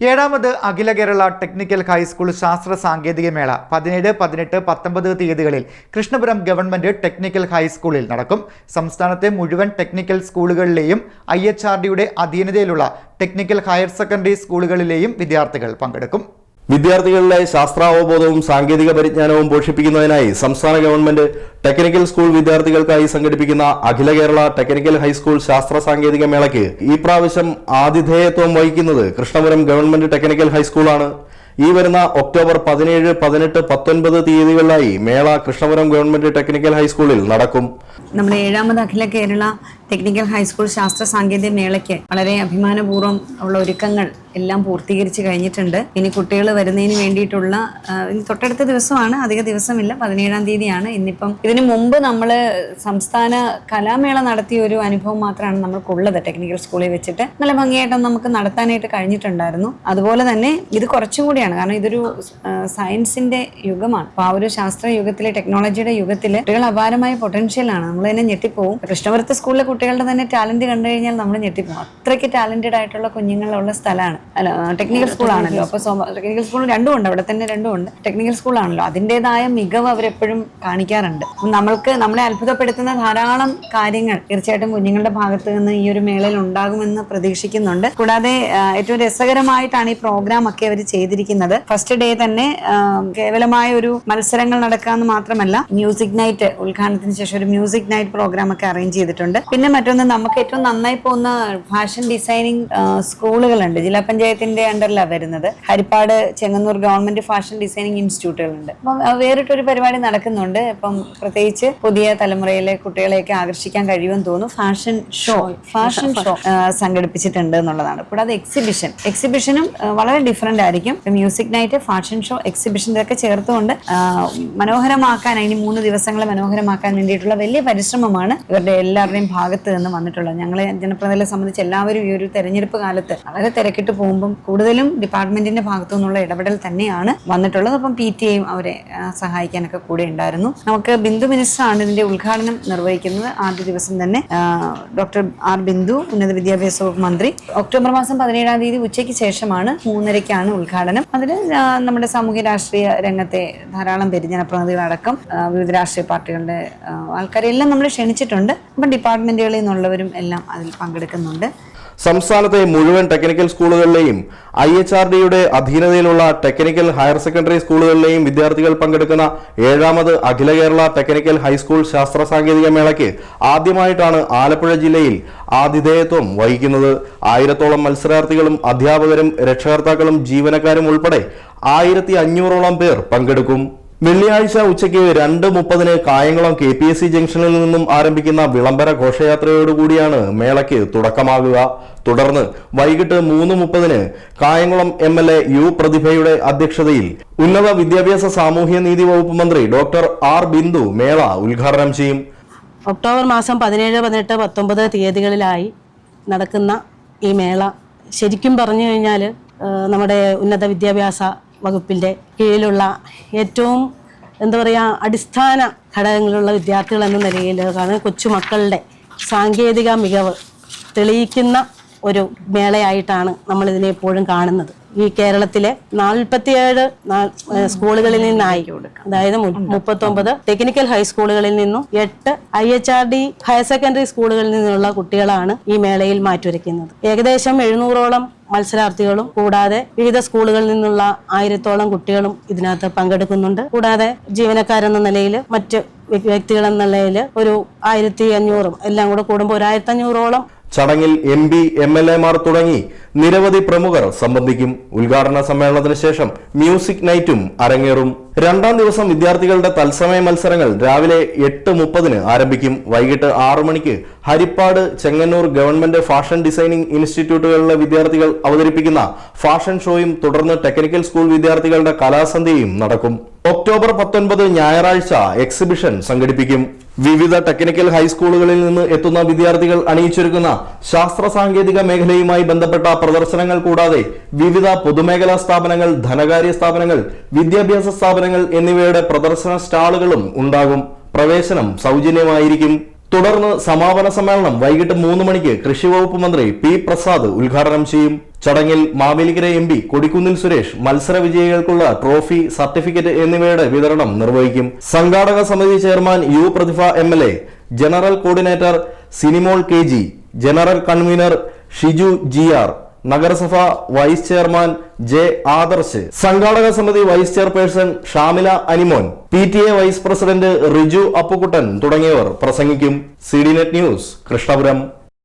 ഏഴാമത് അഖില Kerala technical high school ശാസ്ത്ര സാങ്കേതിക മേള. പതിനേഴ് പതിനെട്ട് പത്തൊമ്പത് തീയതികളിൽ കൃഷ്ണപുരം ഗവൺമെന്റ് ടെക്നിക്കൽ ഹൈസ്കൂളിൽ നടക്കും. സംസ്ഥാനത്തെ മുഴുവൻ ടെക്നിക്കൽ സ്കൂളുകളിലെയും ഐ എച്ച് ആർ ഡിയുടെ അധീനതയിലുള്ള ടെക്നിക്കൽ ഹയർ സെക്കൻഡറി സ്കൂളുകളിലെയും വിദ്യാർത്ഥികൾ പങ്കെടുക്കും. വിദ്യാർത്ഥികളിലെ ശാസ്ത്രാവബോധവും സാങ്കേതിക പരിജ്ഞാനവും പോഷിപ്പിക്കുന്നതിനായി സംസ്ഥാന ഗവൺമെന്റ് ടെക്നിക്കൽ സ്കൂൾ വിദ്യാർത്ഥികൾക്കായി സംഘടിപ്പിക്കുന്ന അഖില കേരള ടെക്നിക്കൽ ഹൈസ്കൂൾ ശാസ്ത്ര സാങ്കേതിക മേളയ്ക്ക് ഈ പ്രാവശ്യം ആതിഥേയത്വം വഹിക്കുന്നത് കൃഷ്ണപുരം ഗവൺമെന്റ് ടെക്നിക്കൽ ഹൈസ്കൂളാണ്. ഈ വരുന്ന ഒക്ടോബർ പതിനേഴ് പതിനെട്ട് പത്തൊൻപത് തീയതികളിലായി മേള കൃഷ്ണപുരം ഗവൺമെന്റ് ടെക്നിക്കൽ ഹൈസ്കൂളിൽ നടക്കും. നമ്മുടെ ഏഴാമത് അഖില കേരള ടെക്നിക്കൽ ഹൈസ്കൂൾ ശാസ്ത്ര സാങ്കേതിക മേളയ്ക്ക് വളരെ അഭിമാനപൂർവം ഉള്ള ഒരുക്കങ്ങൾ എല്ലാം പൂർത്തീകരിച്ച് കഴിഞ്ഞിട്ടുണ്ട്. ഇനി കുട്ടികൾ വരുന്നതിന് വേണ്ടിയിട്ടുള്ള തൊട്ടടുത്ത ദിവസമാണ് അധിക ദിവസമില്ല പതിനേഴാം തീയതിയാണ്. ഇന്നിപ്പം ഇതിനു മുമ്പ് നമ്മൾ സംസ്ഥാന കലാമേള നടത്തിയ ഒരു അനുഭവം മാത്രമാണ് നമ്മൾക്കുള്ളത്. ടെക്നിക്കൽ സ്കൂളിൽ വെച്ചിട്ട് നല്ല ഭംഗിയായിട്ട് നമുക്ക് നടത്താനായിട്ട് കഴിഞ്ഞിട്ടുണ്ടായിരുന്നു. അതുപോലെ തന്നെ ഇത് കുറച്ചും കൂടിയാണ്. കാരണം ഇതൊരു സയൻസിന്റെ യുഗമാണ്. അപ്പോൾ ആ ഒരു ശാസ്ത്ര യുഗത്തിലെ ടെക്നോളജിയുടെ യുഗത്തിൽ കുട്ടികൾ അപാരമായ പൊട്ടൻഷ്യലാണ് നമ്മൾ തന്നെ ഞെട്ടിപ്പോവും. കൃഷ്ണപുരത്ത് സ്കൂളിലെ കുട്ടികളുടെ തന്നെ ടാലന്റ് കണ്ടു കഴിഞ്ഞാൽ നമ്മൾ ഞെട്ടിപ്പോ അത്രയ്ക്ക് ടാലന്റഡ് ആയിട്ടുള്ള കുഞ്ഞുങ്ങളുള്ള സ്ഥലമാണ്. അല്ല ടെക്നിക്കൽ സ്കൂളാണല്ലോ അപ്പോൾ ടെക്നിക്കൽ സ്കൂൾ രണ്ടും ഉണ്ട് അവിടെ തന്നെ രണ്ടും ഉണ്ട്. ടെക്നിക്കൽ സ്കൂളാണല്ലോ അതിന്റെതായ മികവ് അവരെപ്പോഴും കാണിക്കാറുണ്ട്. നമ്മൾക്ക് നമ്മളെ അത്ഭുതപ്പെടുത്തുന്ന ധാരാളം കാര്യങ്ങൾ തീർച്ചയായിട്ടും കുഞ്ഞുങ്ങളുടെ ഭാഗത്ത് നിന്ന് ഈ ഒരു മേളയിൽ ഉണ്ടാകുമെന്ന് പ്രതീക്ഷിക്കുന്നുണ്ട്. കൂടാതെ ഏറ്റവും രസകരമായിട്ടാണ് ഈ പ്രോഗ്രാം ഒക്കെ അവർ ചെയ്തിരിക്കുന്നത്. ഫസ്റ്റ് ഡേ തന്നെ കേവലമായ ഒരു മത്സരങ്ങൾ നടക്കാന്ന് മാത്രമല്ല മ്യൂസിക് നൈറ്റ് ഉദ്ഘാടനത്തിന് ശേഷം ഒരു മ്യൂസിക് നൈറ്റ് പ്രോഗ്രാം ഒക്കെ അറേഞ്ച് ചെയ്തിട്ടുണ്ട്. പിന്നെ മറ്റൊന്ന് നമുക്ക് ഏറ്റവും നന്നായി പോകുന്ന ഫാഷൻ ഡിസൈനിങ് സ്കൂളുകളുണ്ട്. ജില്ലാ പഞ്ചായത്തിന്റെ അണ്ടറിലാണ് വരുന്നത്. Haripad Chengannur government fashion designing ഇൻസ്റ്റിറ്റ്യൂട്ടുകളുണ്ട്. അപ്പം വേറിട്ടൊരു പരിപാടി നടക്കുന്നുണ്ട്. ഇപ്പം പ്രത്യേകിച്ച് പുതിയ തലമുറയിലെ കുട്ടികളെയൊക്കെ ആകർഷിക്കാൻ കഴിയുമെന്ന് തോന്നുന്നു. ഫാഷൻ ഷോ ഫാഷൻ ഷോ സംഘടിപ്പിച്ചിട്ടുണ്ട് എന്നുള്ളതാണ്. കൂടാതെ എക്സിബിഷൻ. എക്സിബിഷനും വളരെ ഡിഫറെന്റ് ആയിരിക്കും. Music night fashion show exhibition ഇതൊക്കെ ചേർത്തുകൊണ്ട് മനോഹരമാക്കാൻ അതിന് മൂന്ന് ദിവസങ്ങളെ മനോഹരമാക്കാൻ വേണ്ടിയിട്ടുള്ള വലിയ പരിശ്രമമാണ് ഇവരുടെ എല്ലാവരുടെയും ഭാഗത്ത് നിന്ന് വന്നിട്ടുള്ളത്. ഞങ്ങളെ ജനപ്രതിനിധികളെ സംബന്ധിച്ച് എല്ലാവരും ഈ ഒരു തെരഞ്ഞെടുപ്പ് കാലത്ത് വളരെ തിരക്കിട്ട് പോകുമ്പം കൂടുതലും ഡിപ്പാർട്ട്മെന്റിന്റെ ഭാഗത്തു നിന്നുള്ള ഇടപെടൽ തന്നെയാണ് വന്നിട്ടുള്ളത്. അപ്പം പി ടി എയും അവരെ സഹായിക്കാനൊക്കെ കൂടെ ഉണ്ടായിരുന്നു. നമുക്ക് ബിന്ദു മിനിസ്റ്റർ ആണ് ഇതിന്റെ ഉദ്ഘാടനം നിർവഹിക്കുന്നത്. ആദ്യ ദിവസം തന്നെ ഡോക്ടർ ആർ ബിന്ദു ഉന്നത വിദ്യാഭ്യാസ വകുപ്പ് മന്ത്രി. ഒക്ടോബർ മാസം പതിനേഴാം തീയതി ഉച്ചയ്ക്ക് ശേഷമാണ് മൂന്നരയ്ക്കാണ് ഉദ്ഘാടനം. അതിൽ നമ്മുടെ സാമൂഹ്യ രാഷ്ട്രീയ രംഗത്തെ ധാരാളം പേര് ജനപ്രതിനിധികളടക്കം വിവിധ രാഷ്ട്രീയ പാർട്ടികളുടെ ആൾക്കാരെല്ലാം നമ്മൾ ക്ഷണിച്ചിട്ടുണ്ട്. അപ്പം ഡിപ്പാർട്ട്മെന്റുകളിൽ നിന്നുള്ളവരും എല്ലാം അതിൽ പങ്കെടുക്കുന്നുണ്ട്. സംസ്ഥാനത്തെ മുഴുവൻ ടെക്നിക്കൽ സ്കൂളുകളിലെയും ഐ എച്ച് ആർ ഡിയുടെ അധീനതയിലുള്ള ടെക്നിക്കൽ ഹയർ സെക്കൻഡറി സ്കൂളുകളിലെയും വിദ്യാർത്ഥികൾ പങ്കെടുക്കുന്ന ഏഴാമത് അഖില കേരള ടെക്നിക്കൽ ഹൈസ്കൂൾ ശാസ്ത്ര സാങ്കേതിക മേളയ്ക്ക് ആദ്യമായിട്ടാണ് ആലപ്പുഴ ജില്ലയിൽ ആതിഥേയത്വം വഹിക്കുന്നത്. ആയിരത്തോളം മത്സരാർത്ഥികളും അധ്യാപകരും രക്ഷകർത്താക്കളും ജീവനക്കാരും ഉൾപ്പെടെ ആയിരത്തി അഞ്ഞൂറോളം പേർ പങ്കെടുക്കും. വെള്ളിയാഴ്ച ഉച്ചയ്ക്ക് രണ്ട് മുപ്പതിന് Kayamkulam K P S C ജംഗ്ഷനിൽ നിന്നും ആരംഭിക്കുന്ന വിളംബര ഘോഷയാത്രയോടുകൂടിയാണ് മേളയ്ക്ക് തുടക്കമാകുക. തുടർന്ന് വൈകിട്ട് മൂന്ന് മുപ്പതിന് Kayamkulam M L A U പ്രതിഭയുടെ അധ്യക്ഷതയിൽ ഉന്നത വിദ്യാഭ്യാസ സാമൂഹ്യ നീതി വകുപ്പ് മന്ത്രി ഡോക്ടർ ആർ ബിന്ദു മേള ഉദ്ഘാടനം ചെയ്യും. ഒക്ടോബർ മാസം പതിനേഴ് പതിനെട്ട് പത്തൊമ്പത് തീയതികളിലായി നടക്കുന്ന ഈ മേള ശരിക്കും പറഞ്ഞു കഴിഞ്ഞാൽ നമ്മുടെ ഉന്നത വിദ്യാഭ്യാസ വകുപ്പിന്റെ കീഴിലുള്ള ഏറ്റവും എന്താ പറയുക അടിസ്ഥാന ഘടകങ്ങളുള്ള വിദ്യാർത്ഥികൾ എന്ന നിലയിൽ കാരണം കൊച്ചുമക്കളുടെ സാങ്കേതിക മികവ് തെളിയിക്കുന്ന ഒരു മേളയായിട്ടാണ് നമ്മൾ ഇതിനെ എപ്പോഴും കാണുന്നത്. ഈ കേരളത്തിലെ നാൽപ്പത്തിയേഴ് സ്കൂളുകളിൽ നിന്നായി. അതായത് മുപ്പത്തൊമ്പത് ടെക്നിക്കൽ ഹൈസ്കൂളുകളിൽ നിന്നും എട്ട് I H R D higher secondary സ്കൂളുകളിൽ നിന്നുള്ള കുട്ടികളാണ് ഈ മേളയിൽ മാറ്റുരയ്ക്കുന്നത്. ഏകദേശം എഴുന്നൂറോളം മത്സരാർത്ഥികളും കൂടാതെ വിവിധ സ്കൂളുകളിൽ നിന്നുള്ള ആയിരത്തോളം കുട്ടികളും ഇതിനകത്ത് പങ്കെടുക്കുന്നുണ്ട്. കൂടാതെ ജീവനക്കാരെന്ന നിലയിൽ മറ്റ് വ്യക്തികൾ വ്യക്തികളെന്ന നിലയിൽ ഒരു ആയിരത്തി അഞ്ഞൂറും എല്ലാം കൂടെ കൂടുമ്പോൾ ഒരു ആയിരത്തി അഞ്ഞൂറോളം ചടങ്ങിൽ എം പി എം എൽ എമാർ തുടങ്ങി നിരവധി പ്രമുഖർ സംബന്ധിക്കും ഉദ്ഘാടന സമ്മേളനത്തിന് ശേഷം മ്യൂസിക് നൈറ്റും അരങ്ങേറും. രണ്ടാം ദിവസം വിദ്യാർത്ഥികളുടെ തത്സമയ മത്സരങ്ങൾ രാവിലെ എട്ട് മുപ്പതിന് ആരംഭിക്കും. വൈകിട്ട് ആറു മണിക്ക് Haripad Chengannur government fashion designing ഇൻസ്റ്റിറ്റ്യൂട്ടുകളിലെ വിദ്യാർത്ഥികൾ അവതരിപ്പിക്കുന്ന ഫാഷൻ ഷോയും തുടർന്ന് ടെക്നിക്കൽ സ്കൂൾ വിദ്യാർത്ഥികളുടെ കലാസന്ധ്യയും നടക്കും. ഒക്ടോബർ പത്തൊൻപത് ഞായറാഴ്ച എക്സിബിഷൻ സംഘടിപ്പിക്കും. വിവിധ ടെക്നിക്കൽ ഹൈസ്കൂളുകളിൽ നിന്ന് എത്തുന്ന വിദ്യാർത്ഥികൾ അണിയിച്ചൊരുക്കുന്ന ശാസ്ത്ര സാങ്കേതിക മേഖലയുമായി ബന്ധപ്പെട്ട പ്രദർശനങ്ങൾ കൂടാതെ വിവിധ പൊതുമേഖലാ സ്ഥാപനങ്ങൾ ധനകാര്യ സ്ഥാപനങ്ങൾ വിദ്യാഭ്യാസ സ്ഥാപനങ്ങൾ എന്നിവയുടെ പ്രദർശന സ്റ്റാളുകളും ഉണ്ടാകും. പ്രവേശനം സൗജന്യമായിരിക്കും. തുടർന്ന് സമാപന സമ്മേളനം വൈകിട്ട് മൂന്ന് മണിക്ക് കൃഷി വകുപ്പ് മന്ത്രി പി പ്രസാദ് ഉദ്ഘാടനം ചെയ്യും. ചടങ്ങിൽ മാവേലിക്കര എം പി കൊടിക്കുന്നിൽ സുരേഷ് മത്സര വിജയികൾക്കുള്ള ട്രോഫി സർട്ടിഫിക്കറ്റ് എന്നിവയുടെ വിതരണം നിർവഹിക്കും. സംഘാടക സമിതി chairman U Prathibha M L A general coordinator Sinimol K G general convener Shiju G R നഗരസഭ വൈസ് ചെയർമാൻ ജെ ആദർശ് സംഘാടക സമിതി vice chairperson Shamila Animon P T A vice president Riju Appukuttan തുടങ്ങിയവർ പ്രസംഗിക്കും. C D net news Krishnapuram.